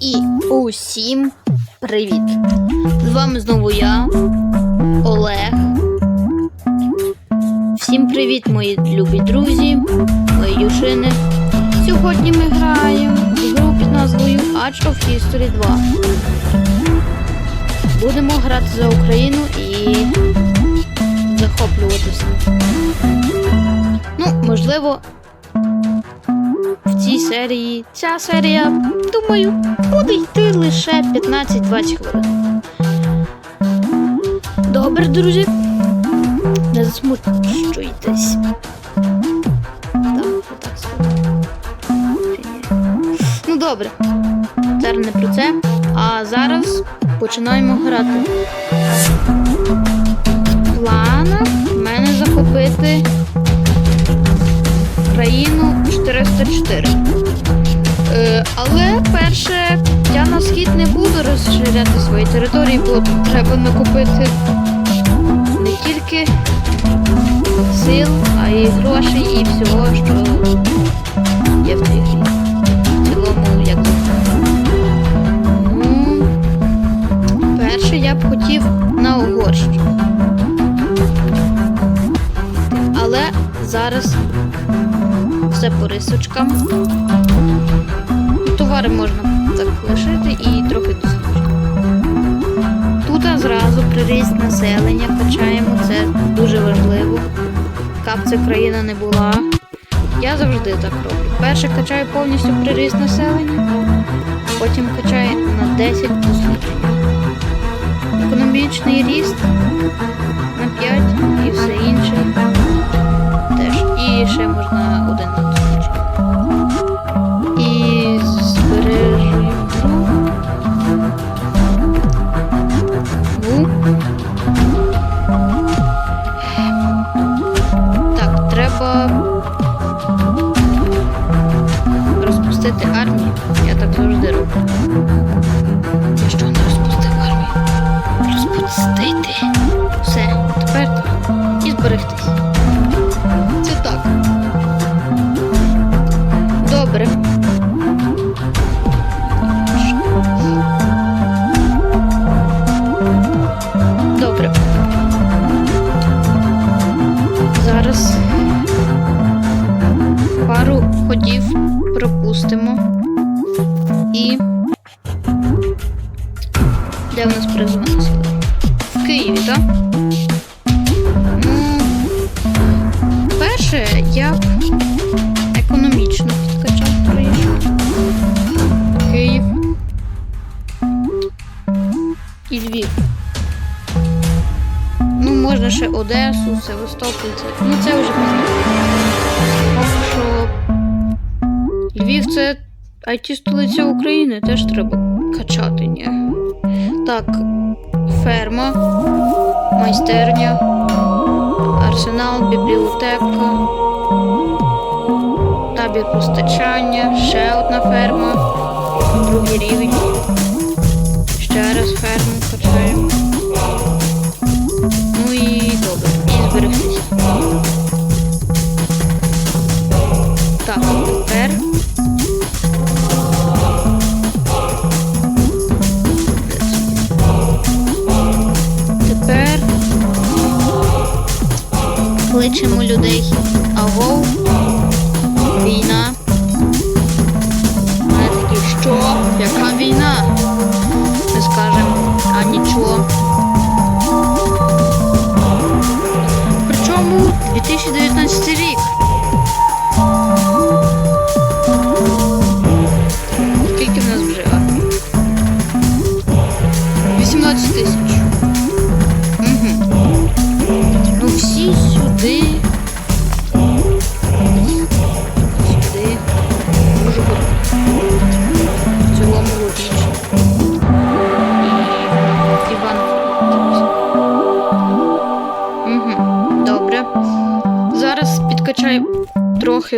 І усім привіт! З вами знову я, Олег. Всім привіт, мої любі друзі, мої юшини. Сьогодні ми граємо в гру під назвою Age of History 2. Будемо грати за Україну і захоплюватися. Ну, можливо, цій серії. Ця серія, думаю, буде йти лише 15-20 хвилин. Добре, друзі. Не засмучуйтесь. Так, сказати. Ну добре. Зараз не про це. А зараз починаємо грати. В в мене захопити країну 404. Е, але перше, я на схід не буду розширяти свої території, бо треба накопити не тільки сил, а й грошей і всього, що все по рисочкам. Товари можна так лишити і трохи досліджити. Тут зразу приріст населення качаємо, це дуже важливо. Яка б це країна не була. Я завжди так роблю. Перше качаю повністю приріст населення, потім качаю на 10 досліджень. Економічний ріст можна ще Одесу, Севастополь. Це, ну це вже що Львів це it столиця України, теж треба качати, ні. Так, ферма, майстерня, арсенал, бібліотека, табір постачання, ще одна ферма, другий рівень. Кличемо людей. Агов, війна. Вони такі, що? Яка війна? Ми скажемо, а нічого. Причому 2019 рік. Скільки в нас вже армій? 18 тисяч.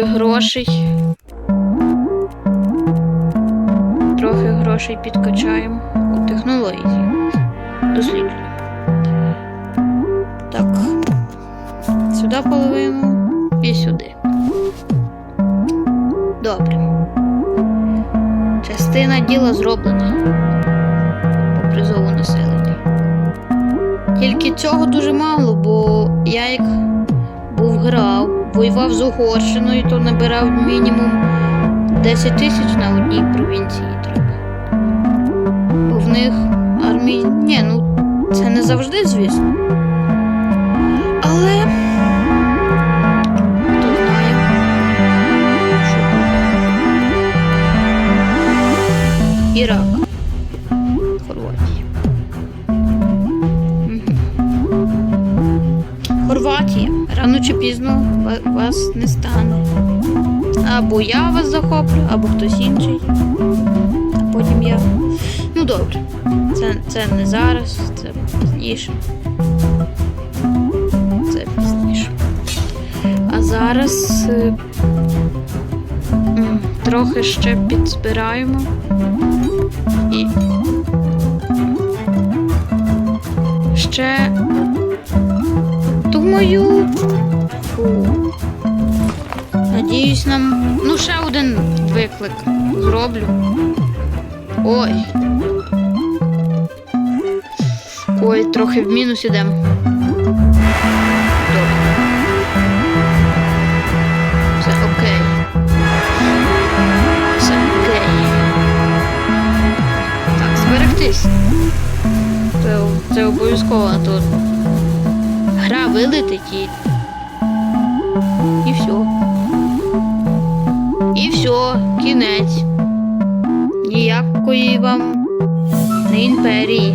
Грошей. Трохи грошей підкачаємо у технології. Дослідження. Так. Сюди половину і сюди. Добре. Частина діла зроблена по призову населення. Тільки цього дуже мало, бо я як був грав, воював з Угорщиною, то набирав мінімум 10 тисяч на одній провінції треба. Бо в них армії. Ні, ну це не завжди, звісно. Але. Ірак. Хорватія. Хорватія. Рано чи пізно вас не стане. Або я вас захоплю, або хтось інший. А потім я. Ну добре. Це, це не зараз, це пізніше. Це пізніше. А зараз е, трохи ще підзбираємо. І ще думаю. Фу. Надіюсь, нам. Ну, ще один виклик зроблю. Ой. Ой, трохи в мінус ідемо. Все окей. Все окей. Так, зберегтись. Це, це обов'язково, а вилетить і. І все. І все, кінець. Ніякої вам не імперії.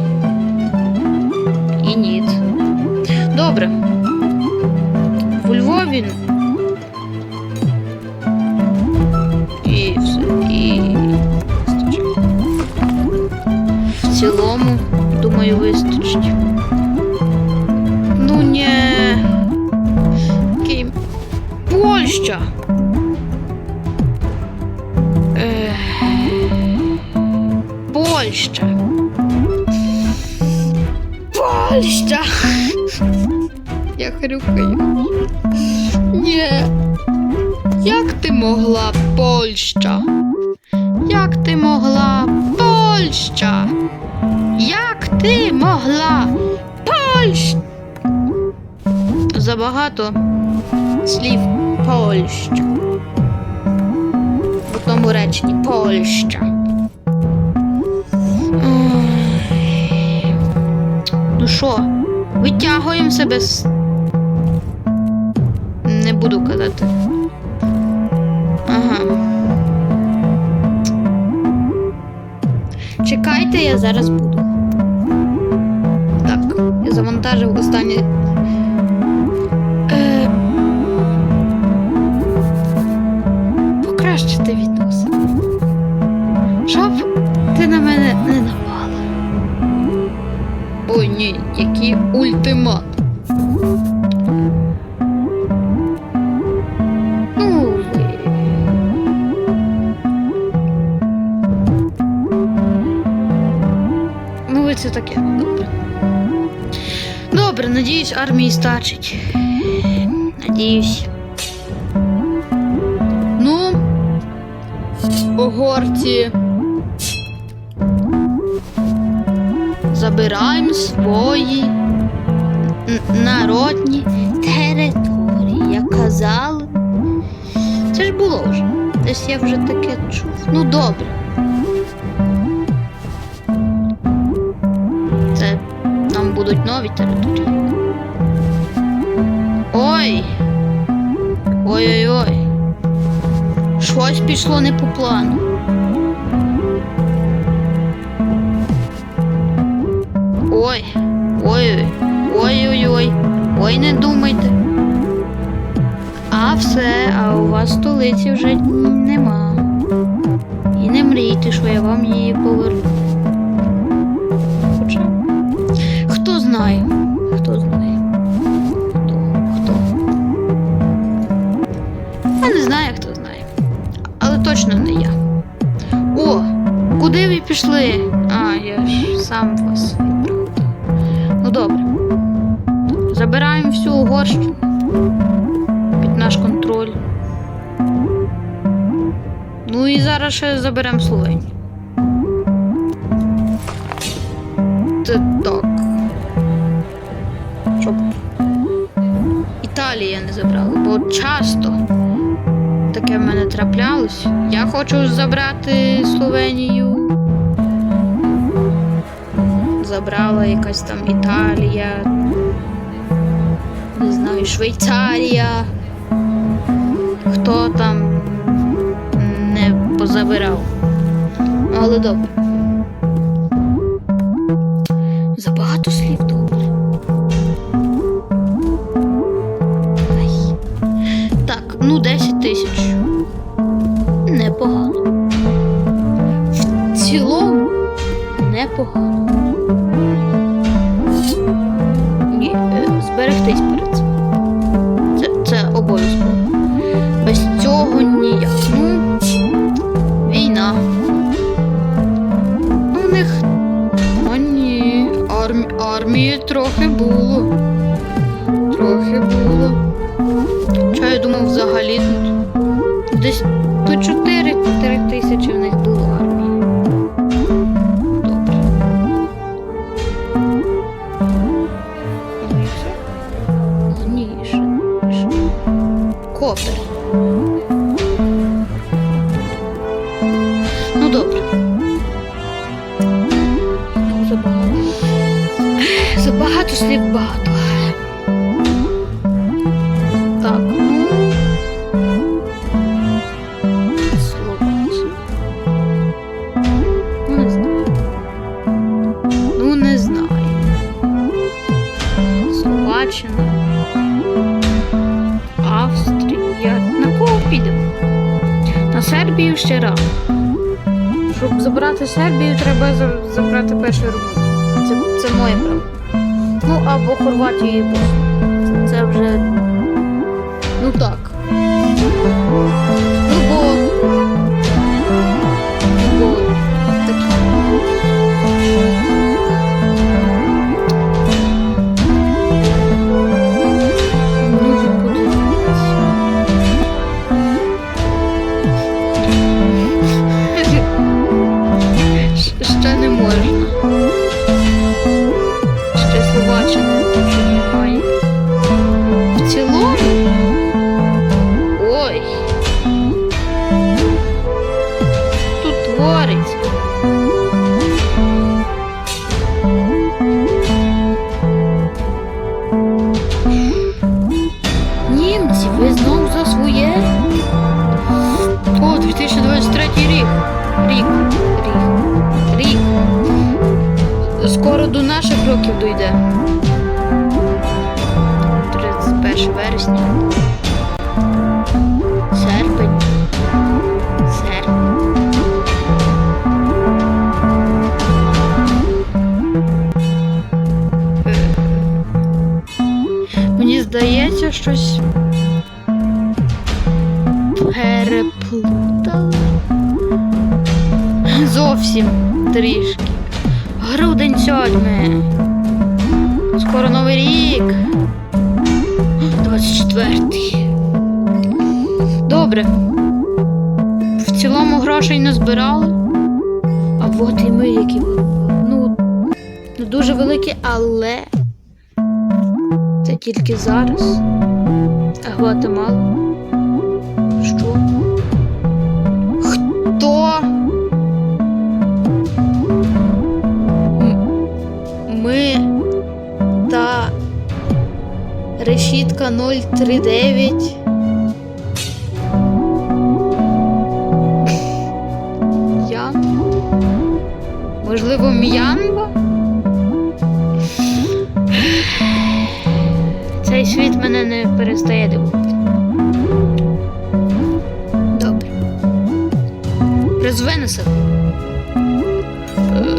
І ніт. Добре. У Львові. І все. І. В цілому, думаю, вистачить. Не. Ким? Польща. Ех. Польща. Польща. Я хрюкаю. Ні. Як ти могла, Польща? Як ти могла, Польща? Як ти могла, Польща? Забагато слів Польща. В одному реченні Польща. Ну що, витягуємо себе з. Не буду казати. Ага. Чекайте, я зараз буду. Так, я завантажив останнє. Покращити відносини. Щоб ти на мене не напала. Ой, ні, який ультимат. Ну. Ну, ви це таке. Добре. Добре, надіюсь, армії стачить. Надіюсь. Угорці. Забираємо свої народні території. Як казали. Це ж було вже. Десь я вже таке чув. Ну добре. Це нам будуть нові території. Ой. Ой-ой-ой. Щось пішло не по плану. Ой, ой, ой-ой-ой. Ой, не думайте. А все, а у вас столиці вже нема. І не мрійте, що я вам її поверну. Забираємо всю горщу під наш контроль. Ну і зараз ще заберемо Словенію. Так. Щоб Італія не забрала, бо часто таке в мене траплялось. Я хочу забрати Словенію. Забрала якась там Італія. Не знаю, Швейцарія. Хто там не позабирав. Але добре. Забагато слів добре. Так, ну 10 тисяч. Непогано. В цілому непогано. Армії трохи було. Трохи було. Що я думав взагалі тут? Десь до 4 тисячі в них було армії. Слів багато. Так, ну. Словаччина. Не знаю. Ну, не знаю. Словаччина. Австрія. На кого підемо? На Сербію ще рано. Щоб забрати Сербію, треба забрати першу Румунію. Це, це моє право. Або Хорватію і це вже. Ну так. Грудень сьомий. Скоро новий рік. 24-й. Добре. В цілому грошей не збирали. А от і ми, які ну, не дуже великі, але це тільки зараз. А Гватемала? Що? Хто? Решітка 039. Я? Можливо, М'янба? Цей світ мене не перестає дивувати. Добре. Призве себе.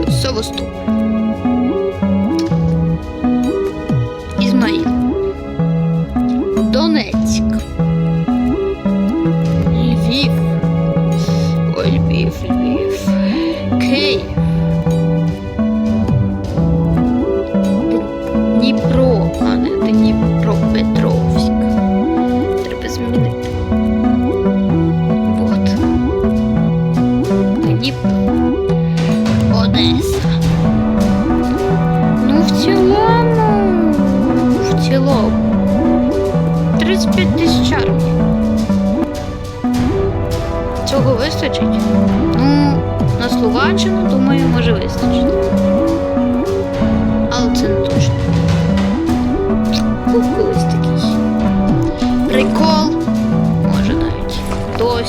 Е, Севастополь.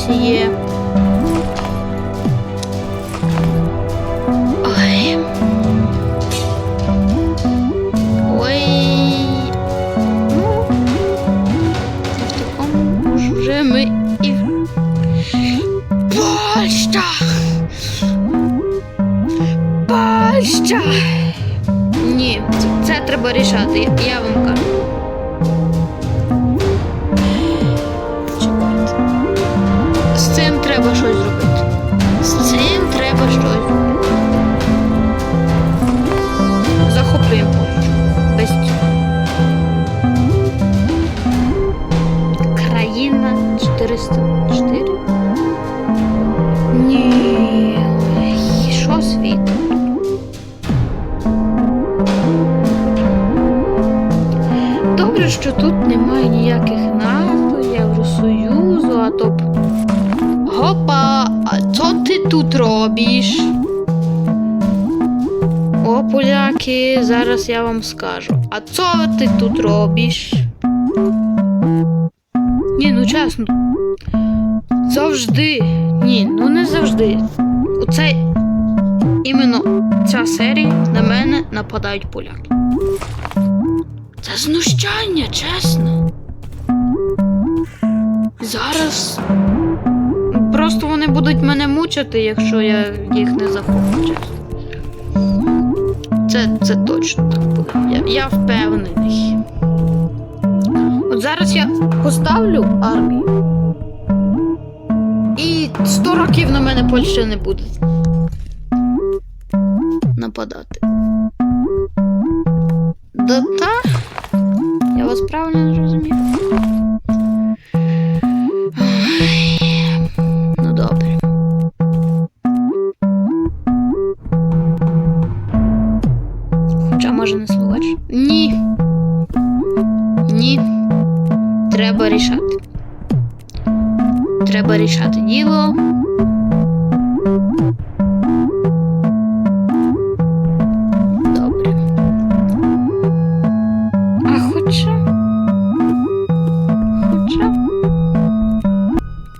第一 я вам скажу. А що ти тут робиш? Ні, ну чесно. Завжди. Ні, ну не завжди. Оце іменно ця серія на мене нападають поляки. Це знущання, чесно. Зараз. Просто вони будуть мене мучити, якщо я їх не захоплю, чесно. Це, це точно так буде. Я, я впевнений. От зараз я поставлю армію. І 100 років на мене Польща не буде нападати. Да та? Я вас правильно зрозумів.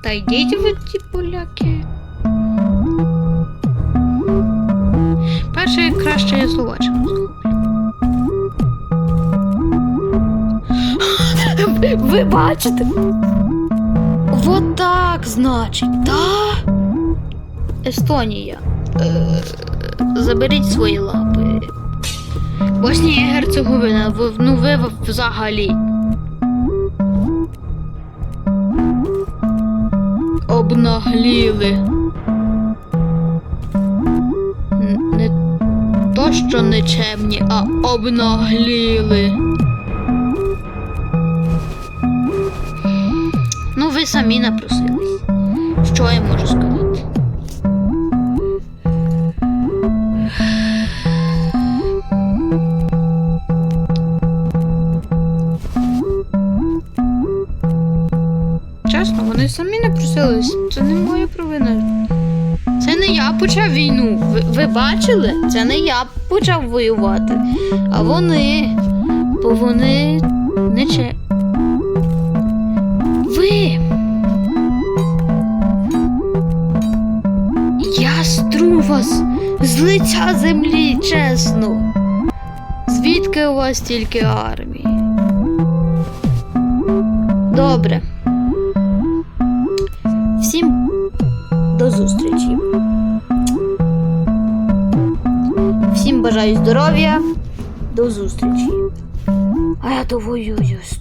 Та йдіть ви ті поляки. Перше краще я словаччину. Ви- бачите? Вот так, значить, та? Естонія. Е, заберіть свої лапи. Боснія і Герцеговина, ви, ну ви взагалі. Обнагліли. Не то, що нечемні, а обнагліли. Ну, ви самі напросились. Що я можу сказати? Самі. Це не моя провина. Це не я почав війну. Ви, ви бачили? Це не я почав воювати. А вони. Бо вони не че. Ви. Я стру вас з лиця землі, чесно. Звідки у вас тільки армії? Добре. Здоров'я. До зустрічі. А я довоюю з